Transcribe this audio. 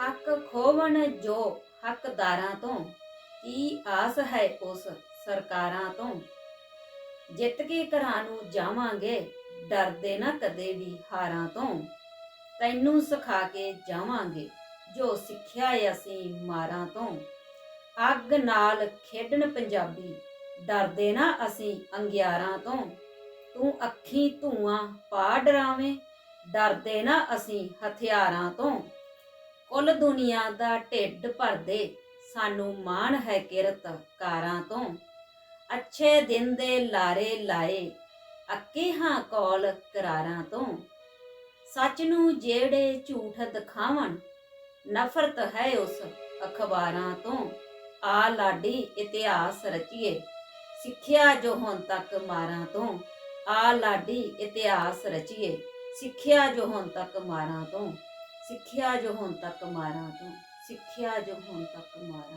ਹੱਕ ਖੋਵਣ ਜੋ ਹੱਕਦਾਰਾਂ ਤੋਂ, ਕੀ ਆਸ ਹੈ ਉਸ ਸਰਕਾਰਾਂ ਤੋਂ? ਜਿੱਤ ਕੇ ਘਰਾਂ ਨੂੰ ਜਾਵਾਂਗੇ, ਡਰਦੇ ਨਾ ਕਦੇ ਵੀ ਹਾਰਾਂ ਤੋਂ। ਤੈਨੂੰ ਸਿਖਾ ਕੇ ਜਾਵਾਂਗੇ, ਜੋ ਸਿੱਖਿਆ ਏ ਅਸੀਂ ਮਾਰਾਂ ਤੋਂ। ਅੱਗ ਨਾਲ ਖੇਡਣ ਪੰਜਾਬੀ, ਡਰਦੇ ਨਾ ਅਸੀਂ ਅੰਗਿਆਰਾਂ ਤੋਂ। ਤੂੰ ਅੱਖੀ ਧੂਆਂ ਪਾ ਡਰਾਵੇਂ ਡਰਦੇ ਨਾ ਅਸੀਂ ਹਥਿਆਰਾਂ ਤੋਂ। ਕੁੱਲ ਦੁਨੀਆ ਦਾ ਢਿੱਡ ਭਰਦੇ ਸਾਨੂੰ ਮਾਣ ਹੈ ਕਿਰਤ ਕਾਰਾਂ ਤੋਂ। ਅੱਛੇ ਦਿਨ ਦੇ ਲਾਰੇ ਲਾਏ ਅੱਕੇ ਹਾਂ ਕੌਲ ਕਰਾਰਾਂ ਤੋਂ। ਸੱਚ ਨੂੰ ਜਿਹੜੇ ਝੂਠ ਦਿਖਾਵਣ, ਨਫ਼ਰਤ ਹੈ ਉਸ ਅਖਬਾਰਾਂ ਤੋਂ। ਆ ਲਾਡੀ ਇਤਿਹਾਸ ਰਚੀਏ, ਸਿੱਖਿਆ ਜੋ ਹੁਣ ਤੱਕ ਮਾਰਾਂ ਤੋਂ। ਆ ਲਾਡੀ ਇਤਿਹਾਸ ਰਚੀਏ, ਸਿੱਖਿਆ ਜੋ ਹੁਣ ਤੱਕ ਮਾਰਾਂ ਤੋਂ। ਸਿੱਖਿਆ ਜੋ ਹੁਣ ਤੱਕ ਮਾਰਾਂ ਤੂੰ ਸਿੱਖਿਆ ਜੋ ਹੁਣ ਤੱਕ ਮਾਰਾਂ।